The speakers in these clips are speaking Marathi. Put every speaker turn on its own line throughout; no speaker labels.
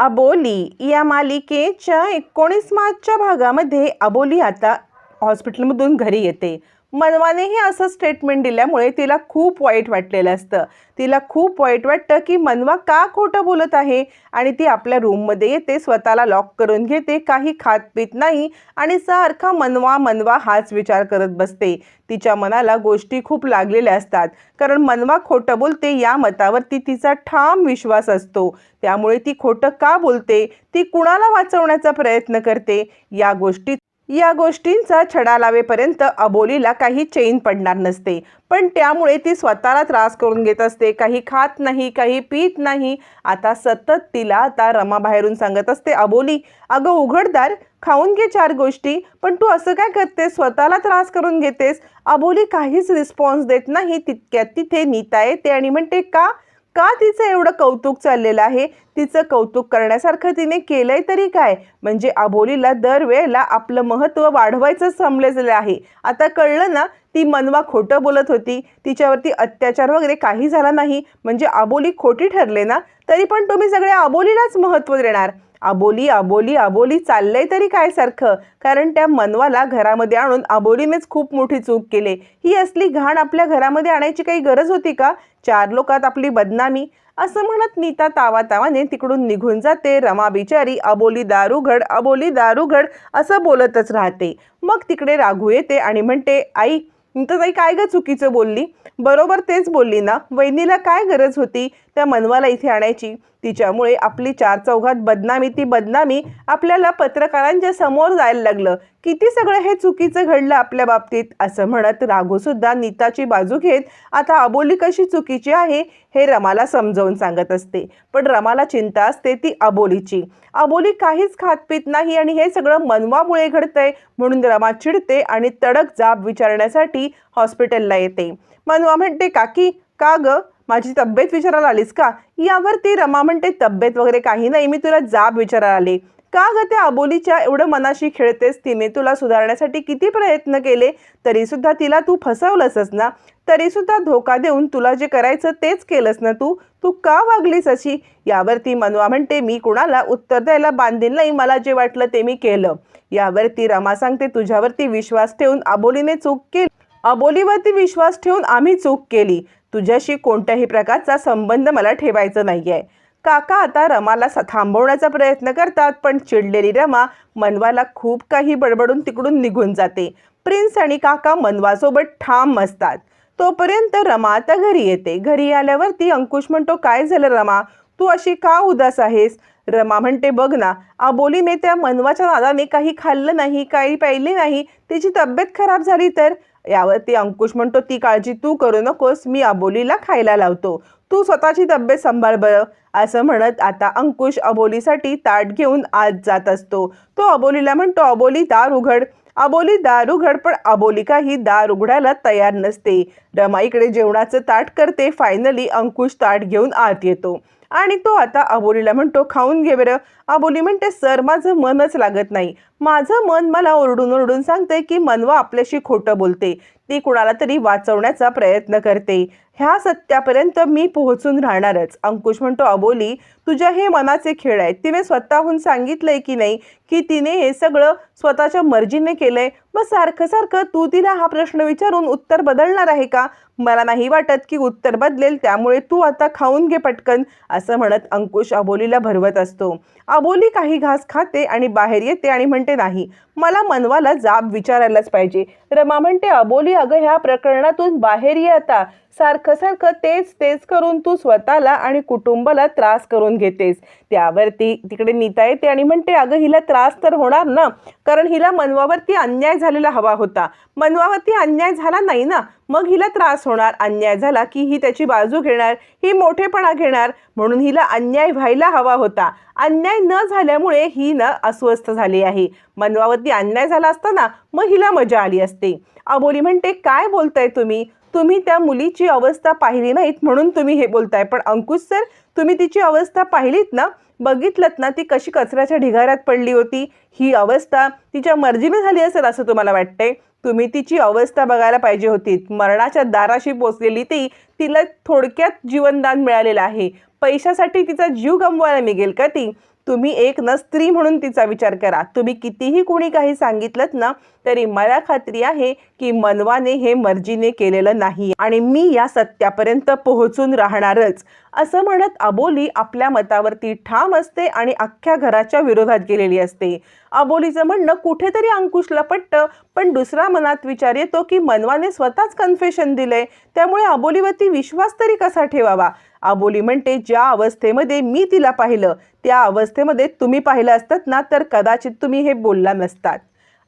अबोली या मालिकेच्या एकोणीस मार्चच्या भागामध्ये अबोली आता हॉस्पिटलमधून घरी येते. मनवानेही असं स्टेटमेंट दिल्यामुळे तिला खूप वाईट वाटलेलं असतं. तिला खूप वाईट वाटतं की मनवा का खोटं बोलत आहे? आणि ती आपल्या रूममध्ये येते स्वतःला लॉक करून घेते काही खात पित नाही आणि सारखा मनवा मनवा हाच विचार करत बसते. तिच्या मनाला गोष्टी खूप लागलेल्या असतात. कारण मनवा खोटं बोलते या मतावरती तिचा ठाम विश्वास असतो. त्यामुळे ती खोटं का बोलते? ती कुणाला वाचवण्याचा प्रयत्न करते? या गोष्टी या गोष्टींचा छडा लावेपर्यंत अबोलीला काही चैन पडणार नसते. पण त्यामुळे ती स्वतःला त्रास करून घेत असते. काही खात नाही काही पित नाही. आता सतत तिला आता रमा बाहेरून सांगत असते अबोली अगं उघडदार खाऊन घे चार गोष्टी पण तू असं काय करतेस? स्वतःला त्रास करून घेतेस? अबोली काहीच रिस्पॉन्स देत नाही. तितक्यात तिथे नीता येते आणि म्हणते का? का तिचं एवढं कौतुक चाललेलं आहे? तिचं कौतुक करण्यासारखं तिने केलंय तरी काय? म्हणजे अबोलीला दरवेळेला आपलं महत्त्व वाढवायचं समजलेलं आहे. आता कळलं ना ती मनवा खोटं बोलत होती. तिच्यावरती अत्याचार वगैरे काही झाला नाही. म्हणजे अबोली खोटी ठरले ना तरी पण तुम्ही सगळ्या अबोलीलाच महत्त्व देणार. अबोली अबोली अबोली चाललंय तरी काय सारखं? कारण त्या मनवाला घरामध्ये आणून अबोलीनेच खूप मोठी चूक केली. ही असली घाण आपल्या घरामध्ये आणायची काही गरज होती का? चार लोकात आपली बदनामी. असं म्हणत नीता तावा तावाने तिकडून निघून जाते. रमा बिचारी अबोली दारुघड अबोली दारुघड असं बोलतच राहते. मग तिकडे राघू येते आणि म्हणते आई ताई काय ग चुकीचं बोलली? बरोबर तेच बोलली ना. वहिनीला काय गरज होती? त्या मनवाला इथे आणायची. तिच्यामुळे आपली चार चौघात बदनामी ती बदनामी आपल्याला पत्रकारांच्या समोर जायला लागलं. किती सगळं हे चुकीचं घडलं आपल्या बाबतीत? असं म्हणत राघूसुद्धा नीताची बाजू घेत आता अबोली कशी चुकीची आहे हे रमाला समजावून सांगत असते. पण रमाला चिंता असते ती अबोलीची. अबोली काहीच खात पित नाही आणि हे सगळं मनवामुळे घडतंय म्हणून रमा चिडते आणि तडक जाब विचारण्यासाठी हॉस्पिटलला येते. मनवा म्हणते काकी का गं? माझी तब्येत विचारायला आलीस का? यावर ती रमा म्हणते तब्येत वगैरे काही नाही मी तुला जाब विचारायला आले. का ग त्या अबोलीच्या एवढं मनाशी खेळतेस तिने? तुला सुधारण्यासाठी किती प्रयत्न केले? तरीसुद्धा तिला तू फसवलंसच ना? तरीसुद्धा धोका देऊन तुला जे करायचं तेच केलंस ना तू? तू का वागलीस अशी? यावरती मनवा म्हणते मी कुणाला उत्तर द्यायला बांधील नाही मला जे वाटलं ते मी केलं. यावरती रमा सांगते तुझ्यावरती विश्वास ठेवून अबोलीने चूक केली. अबोलीवरती विश्वास ठेवून आम्ही चूक केली. तुझ्याशी कोणत्याही प्रकारचा संबंध मला ठेवायचा नाही आहे काका आता रमाला थांबवण्याचा प्रयत्न करतात पण चिडलेली रमा मनवाला खूप काही बडबडून तिकडून निघून जाते. प्रिन्स आणि काका मनवासोबत ठाम असतात. तोपर्यंत रमा आता घरी येते. घरी आल्यावरती अंकुश म्हणतो काय झालं रमा? तू अशी का उदास आहेस? रमा म्हणते बघ ना अबोलीने त्या मनवाच्या नादाने काही खाल्लं नाही काही पाहिले नाही तिची तब्येत खराब झाली तर? यावरती अंकुश म्हणतो ती काळजी तू करू नकोस मी अबोलीला खायला लावतो. तू स्वतःची तब्येत सांभाळ बरं असं म्हणत आता अंकुश अबोलीसाठी ताट घेऊन आत जात असतो. तो अबोलीला म्हणतो अबोली दार उघड. अबोली दार उघड पण अबोली काही दार उघडायला तयार नसते. रमा इकडे जेवणाचं ताट करते फायनली अंकुश ताट घेऊन आत येतो. आणि तो आता अबोलीला म्हणतो खाऊन घे बरं. अबोली म्हणते सर माझं मनच लागत नाही. माझं मन मला ओरडून ओरडून सांगते की मनवा आपल्याशी खोटं बोलते. ती कुणाला तरी वाचवण्याचा प्रयत्न करते. ह्या सत्यापर्यंत मी पोहोचून राहणारच. अंकुश म्हणतो अबोली तुझ्या हे मनाचे खेळ आहेत. तिने स्वतःहून सांगितलंय की नाही की तिने हे सगळं स्वतःच्या मर्जीने केलंय मग सारखं सारखं तू तिला हा प्रश्न विचारून उत्तर बदलणार आहे का? मला नाही वाटत की उत्तर बदलेल त्यामुळे तू आता खाऊन घे पटकन असं म्हणत अंकुश अबोलीला भरवत असतो. अबोली काही घास खाते आणि बाहेर येते आणि म्हणते नाही मला मनवाला जाब विचारायलाच पाहिजे. रमा म्हणते अबोली अगं ह्या प्रकरणातून बाहेर ये आता. सारखं सारखं तेच तेच करून तू स्वतःला आणि कुटुंबाला त्रास करून घेतेस. त्यावरती तिकडे नीता येते आणि म्हणते अगं हिला त्रास तर होणार ना? कारण हिला मनवावरती अन्याय झालेला हवा होता. मनवावरती अन्याय झाला नाही ना? मग हिला त्रास होणार. अन्याय झाला की ही त्याची बाजू घेणार ही मोठेपणा घेणार म्हणून हिला अन्याय व्हायला हवा होता. अन्याय न झाल्यामुळे ही न अस्वस्थ झाली आहे. मनवावरती अन्याय झाला असताना मग हिला मजा आली असते. अबोली म्हणते काय बोलताय तुम्ही? तुम्ही त्या मुलीची अवस्था पाहिली नाहीत म्हणून तुम्ही हे बोलताय. पण अंकुश सर तुम्ही तिची अवस्था पाहिलीत ना? बघितलत ना ती कशी कचऱ्याच्या ढिगाऱ्यात पडली होती? ही अवस्था तिच्या मर्जीने झाली असेल असं तुम्हाला वाटतंय? तुम्ही तिची अवस्था बघायला पाहिजे होती. मरणाच्या दाराशी पोचलेली ती तिला थोडक्यात जीवनदान मिळालेलं आहे. पैशासाठी तिचा जीव गमवायला निघेल का ती? तुम्ही एक न स्त्री म्हणून तिचा विचार करा. तुम्ही कितीही कोणी काही सांगितलं ना तरी मला खात्री आहे की मनवाने हे मर्जीने केलेलं नाही. आणि मी या सत्यापर्यंत पोहोचून राहणारच. असं म्हणत अबोली आपल्या मतावरती ठाम असते आणि अख्ख्या घराच्या विरोधात गेलेली असते. अबोलीचं म्हणणं कुठेतरी अंकुशला पटतं पण दुसरा मनात विचार येतो की मनवाने स्वतःच कन्फेशन दिलंय. त्यामुळे अबोलीवरती विश्वास तरी कसा ठेवावा? अबोली म्हणते ज्या अवस्थेमध्ये मी तिला पाहिलं त्या अवस्थेमध्ये तुम्ही पाहिलं असतात ना तर कदाचित तुम्ही हे बोलला नसतात.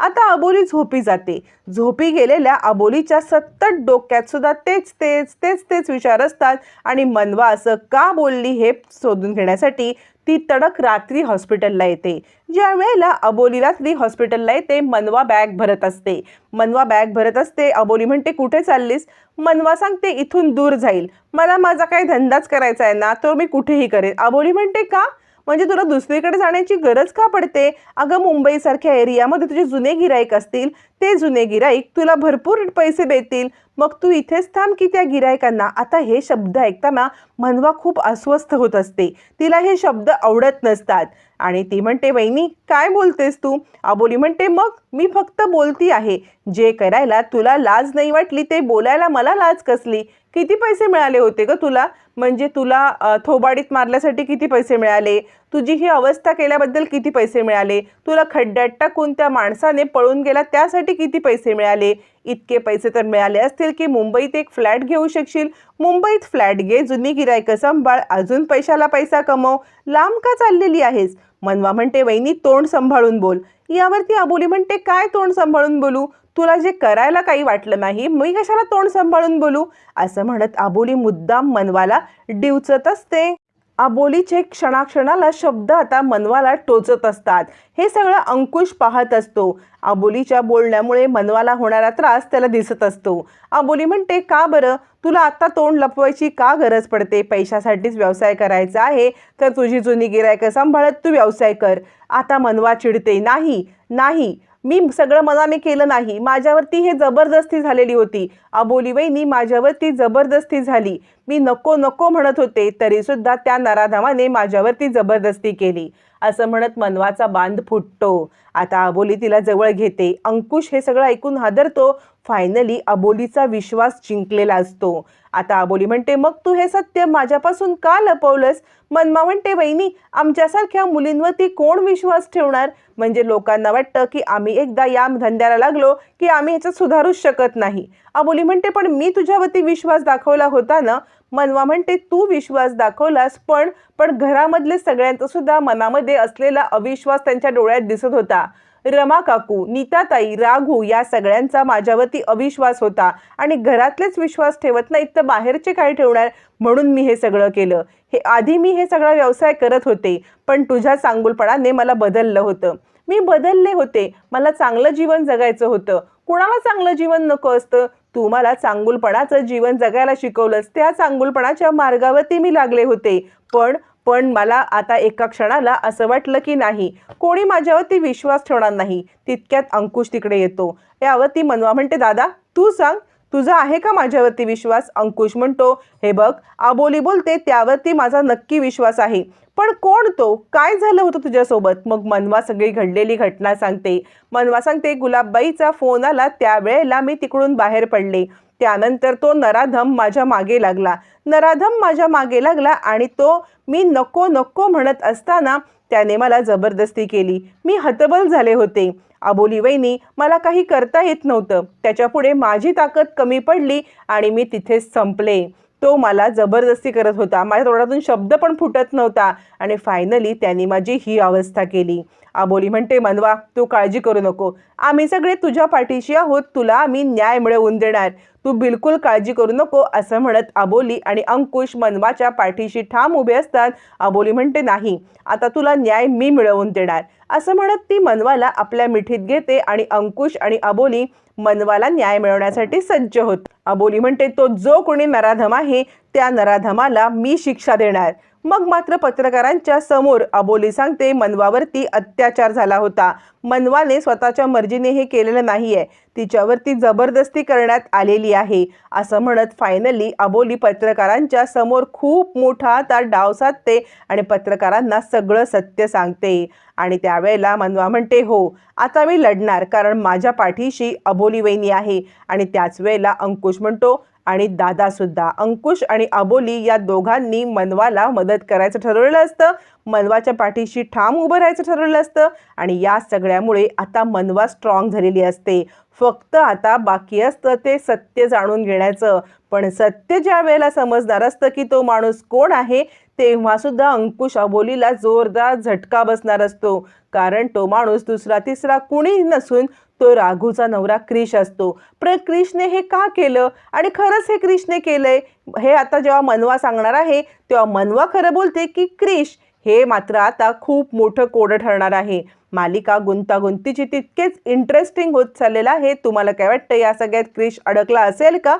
आता अबोली झोपी जाते. झोपी गेलेल्या अबोलीच्या सतत डोक्यात सुद्धा तेच तेच तेच तेच विचार असतात आणि मनवा असं का बोलली हे शोधून घेण्यासाठी ती तडक रात्री हॉस्पिटलला येते. ज्या वेळेला अबोली रात्री हॉस्पिटलला येते मनवा बॅग भरत असते. मनवा बॅग भरत असते अबोली म्हणते कुठे चाललीस? मनवा सांगते इथून दूर जाईल. मला माझा काही धंदाच करायचा आहे ना तर मी कुठेही करेन. अबोली म्हणते का? म्हणजे तुला दुसरीकडे जाण्याची गरज का पडते? अगं मुंबईसारख्या एरियामध्ये तुझे जुने गिराईक असतील. ते जुने गिराईक तुला भरपूर पैसे देतील. मग तू इथेच थांब की त्या गिरायकांना आता हे शब्द ऐकताना मनवा खूप अस्वस्थ होत असते. तिला हे शब्द आवडत नसतात. आणि ती म्हणते वहिनी काय बोलतेस तू? आबोली म्हणते मग मी फक्त बोलती आहे. जे करायला तुला लाज नाही वाटली ते बोलायला मला लाज कसली? किती पैसे मिळाले होते ग तुला? म्हणजे तुला थोबाडीत मारल्यासाठी किती पैसे मिळाले? तुझी ही अवस्था केल्याबद्दल किती पैसे मिळाले? तुला खड्ड्यात टाकून त्या माणसाने पळून गेला त्यासाठी किती पैसे मिळाले? इतके पैसे तर मिळाले असतील की मुंबईत एक फ्लॅट घेऊ शकशील. मुंबईत फ्लॅट घे जुनी गिरायकं सांभाळ अजून पैशाला पैसा कमव. लांब का चाललेली आहेस? मनवा म्हणते वहिनी तोंड सांभाळून बोल. यावरती अबोली म्हणते काय तोंड सांभाळून बोलू? तुला जे करायला काही वाटलं नाही मी कशाला तोंड सांभाळून बोलू? असं म्हणत आबोली मुद्दाम मनवाला डिवचत असते. आबोलीचे क्षणाक्षणाला शब्द आता मनवाला टोचत असतात. हे सगळं अंकुश पाहत असतो. आबोलीच्या बोलण्यामुळे मनवाला होणारा त्रास त्याला दिसत असतो. आबोली म्हणते का बरं? तुला आत्ता तोंड लपवायची का गरज पडते? पैशासाठीच व्यवसाय करायचा आहे. तर तुझी जुनी गिरायकं सांभाळत तू व्यवसाय कर. आता मनवा चिडते. नाही नाही. मी सगळं मनाने केलं नाही. माझ्यावरती हे जबरदस्ती झालेली होती. अबोली वहिनी माझ्यावरती जबरदस्ती झाली. मी नको नको म्हणत होते तरीसुद्धा त्या नराधामाने माझ्यावरती जबरदस्ती केली. असं म्हणत मनवाचा बांध फुटतो. आता अबोली तिला जवळ घेते. अंकुश हे सगळं ऐकून हादरतो. फायनली अबोलीचा विश्वास जिंकलेला असतो. आता अबोली म्हणते मग तू हे सत्य माझ्यापासून का लपवलंस? मनमा म्हणते वहिनी आमच्यासारख्या मुलींवरती कोण विश्वास ठेवणार? म्हणजे लोकांना वाटतं की आम्ही एकदा या धंद्याला लागलो की आम्ही ह्याच्यात सुधारूच शकत नाही. अबोली म्हणते पण मी तुझ्यावरती विश्वास दाखवला होता ना? मनवा म्हणते तू विश्वास दाखवलास पण पण घरामधले सगळ्यांचा सुद्धा मनामध्ये असलेला अविश्वास त्यांच्या डोळ्यात दिसत होता. रमा काकू नीताताई राघू या सगळ्यांचा माझ्यावरती अविश्वास होता आणि घरातलेच विश्वास ठेवत नाहीत तर बाहेरचे काय ठेवणार? म्हणून मी हे सगळं केलं. हे आधी मी हे सगळा व्यवसाय करत होते पण तुझ्या चांगुलपणाने मला बदललं होतं. मी बदलले होते. मला चांगलं जीवन जगायचं होतं. कुणाला चांगलं जीवन नको असतं? तू मला चांगुलपणाचं जीवन जगायला शिकवलंस. त्या चांगुलपणाच्या मार्गावरती मी लागले होते. पण पण मला आता एका क्षणाला असं वाटलं की नाही. कोणी माझ्यावरती विश्वास ठेवणार नाही. तितक्यात अंकुश तिकडे येतो. यावरती मनवा म्हणते दादा तू सांग तुझा आहे का माझ्यावरती विश्वास? अंकुश म्हणतो हे बघ आबोली बोलते त्यावरती माझा नक्की विश्वास आहे. पण कोण तो? काय झालं होतं तुझ्यासोबत? मग मनवा सगळी घडलेली घटना सांगते. मनवा सांगते गुलाबबाईचा फोन आला त्यावेळेला मी तिकडून बाहेर पडले. त्यानंतर तो नराधम माझ्या मागे लागला. नराधम माझ्या मागे लागला आणि तो मी नको नको म्हणत असताना त्याने मला जबरदस्ती केली. मी हतबल झाले होते. अबोली वहिनी मला काही करता येत नव्हतं. त्याच्यापुढे माझी ताकद कमी पडली आणि मी तिथेच संपले. तो मला जबरदस्ती करत होता. माझ्या तोंडातून शब्द पण फुटत नव्हता आणि फायनली त्यांनी माझी ही अवस्था केली. आबोली म्हणते मनवा तू काळजी करू नको. आम्ही सगळे तुझ्या पाठीशी आहोत. तुला आम्ही न्याय मिळवून देणार. तू बिलकुल काळजी करू नको असं म्हणत अबोली आणि अंकुश मनवाच्या पाठीशी ठाम उभे असतात. अबोली म्हणते नाही आता तुला न्याय मी मिळवून देणार. असं म्हणत ती मनवाला आपल्या मिठीत घेते आणि अंकुश आणि अबोली मनवाला न्याय मिळवण्यासाठी सज्ज होत. अबोली म्हणते तो जो कोणी नराधम आहे त्या नराधमाला मी शिक्षा देणार. मग मात्र पत्रकारांच्या समोर अबोली सांगते मनवावरती अत्याचार झाला होता. मनवाने स्वतःच्या मर्जीने हे केलेलं नाहीये. तिच्यावरती जबरदस्ती करण्यात आलेली आहे. असं म्हणत फायनली अबोली पत्रकारांच्या समोर खूप मोठा आता डाव साधते आणि पत्रकारांना सगळं सत्य सांगते. आणि त्यावेळेला मनवा म्हणते हो आता मी लढणार कारण माझ्या पाठीशी अबोली वहिनी आहे. आणि त्याच वेळेला अंकुश म्हणतो आणि दादासुद्धा अंकुश आणि अबोली या दोघांनी मनवाला मदत करायचं ठरवलेलं असतं. मनवाच्या पाठीशी ठाम उभं राहायचं ठरवलं असतं आणि या सगळ्यामुळे आता मनवा स्ट्रॉंग झालेली असते. फक्त आता बाकी असतं ते सत्य जाणून घेण्याचं. पण सत्य ज्या वेळेला समजणार असतं की तो माणूस कोण आहे तेव्हा सुद्धा अंकुश अबोलीला जोरदार झटका बसणार असतो. कारण तो माणूस दुसरा तिसरा कुणी नसून तो राघूचा नवरा क्रिश असतो. पण क्रिशने हे का केलं? आणि खरंच हे क्रिशने केलंय? हे आता जेव्हा मनवा सांगणार आहे तेव्हा मनवा खरं बोलते की क्रिश हे मात्र आता खूप मोठं कोडं ठरणार आहे. मालिका गुंतागुंतीची तितकेच इंटरेस्टिंग होत चाललेलं आहे. तुम्हाला काय वाटतं? या सगळ्यात क्रिश अडकला असेल का?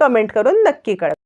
कमेंट करून नक्की कळवा.